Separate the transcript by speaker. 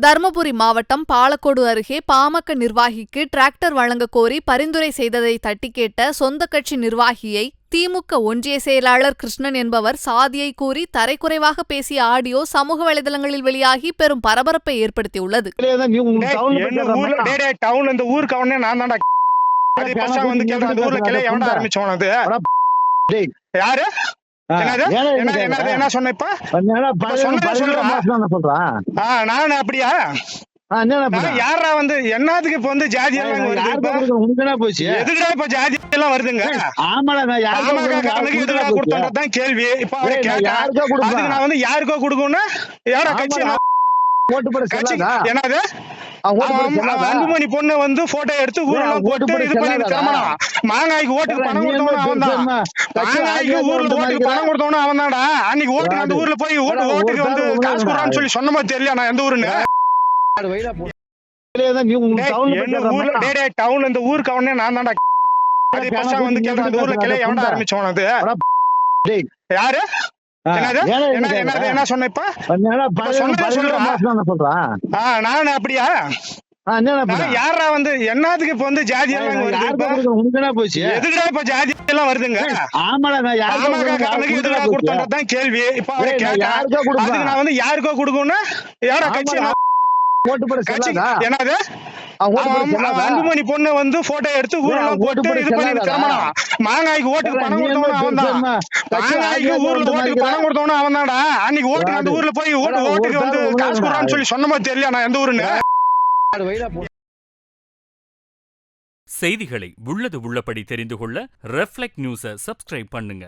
Speaker 1: தருமபுரி மாவட்டம் பாலக்கோடு அருகே பாமக நிர்வாகிக்கு டிராக்டர் வழங்க கோரி பரிந்துரை செய்ததை தட்டி கேட்ட சொந்த கட்சி நிர்வாகியை திமுக ஒன்றிய செயலாளர் கிருஷ்ணன் என்பவர் சாதியை கூறி தரைக்குறைவாக பேசிய ஆடியோ சமூக வலைதளங்களில் வெளியாகி பெரும் பரபரப்பை ஏற்படுத்தியுள்ளது.
Speaker 2: யாரு? என்ன சொன்ன இப்ப?
Speaker 3: சொல்றேன்.
Speaker 2: நான் அப்படியா? யாரா வந்து என்னத்துக்கு இப்ப வந்து ஜாதி எல்லாம் வருது
Speaker 3: போச்சு?
Speaker 2: எதுக்குடா இப்ப ஜாதி எல்லாம் வருதுங்க? கொடுத்தோன்றதுதான் கேள்வி. இப்ப
Speaker 3: நான்
Speaker 2: வந்து யாருக்கோ கொடுக்கணும்னா? யாரா கட்சி? என்னது?
Speaker 3: ஓட்டு?
Speaker 2: அன்புமணி பொண்ணு வந்து போட்டோ எடுத்து ஊர்ல போட்டு
Speaker 3: ஓட்டு போட
Speaker 2: இது பண்ணி. திருமணம் மாங்காய்க்கு ஓட்டுக்கு பணம் கொடுத்தவனும் அவன் தான் மாங்காய்க்கு ஊர்ல ஓட்டுக்கு. பணம் கொடுத்தவனும் அவன் தான்டா அன்னைக்கு ஓட்டுக்கு அந்த ஊர்ல போய் ஓட்டு ஓட்டுக்கு வந்து காசு. கொடுறான்னு சொல்லி சொன்ன மாதிரி தெரியல நான் எந்த ஊருன்னு டவுன் இந்த ஊருக்கு அவனே நான் தான்டா வந்து கேக்குற அந்த ஊர்ல கிளை எவன்டா அது. யாரு என்ன சொன்ன இப்ப?
Speaker 3: சொல்றேன்.
Speaker 2: நான் அப்படியா? யாரா வந்து? என்னத்துக்கு இப்ப வந்து ஜாதி எல்லாம்
Speaker 3: போச்சு?
Speaker 2: எதுக்குடா இப்ப ஜாதி எல்லாம் வருதுங்க? எதுக்குடா? கொடுத்தோன்றதுதான் கேள்வி. இப்ப அவரை கேட்டா. நான் வந்து யாருக்கோ கொடுக்கணும்னா? யாரா கட்சி? என்னது?
Speaker 3: ஓட்டு?
Speaker 2: அன்புமணி பொண்ணு வந்து போட்டோ எடுத்து ஊர்ல
Speaker 3: ஓட்டு
Speaker 2: போட்டு
Speaker 3: போட
Speaker 2: இது பண்ணி மாங்காய்க்கு ஓட்டுக்கு பணம் கொடுத்தவனும் அவன் தான் மாங்காய்க்கு ஊர்ல ஓட்டுக்கு. பணம் கொடுத்தவனும் அவன் தான்டா அன்னைக்கு ஓட்டுக்கு அந்த ஊர்ல போய் ஓட்டு ஓட்டுக்கு வந்து காசு. கொடுறான்னு சொல்லி சொன்ன மாதிரி தெரியல நான் எந்த ஊருன்னு.
Speaker 4: செய்திகளை உள்ளது உள்ளபடி தெரிந்து கொள்ள ரெஃப்ளெக்ட் நியூஸை சப்ஸ்கிரைப் பண்ணுங்க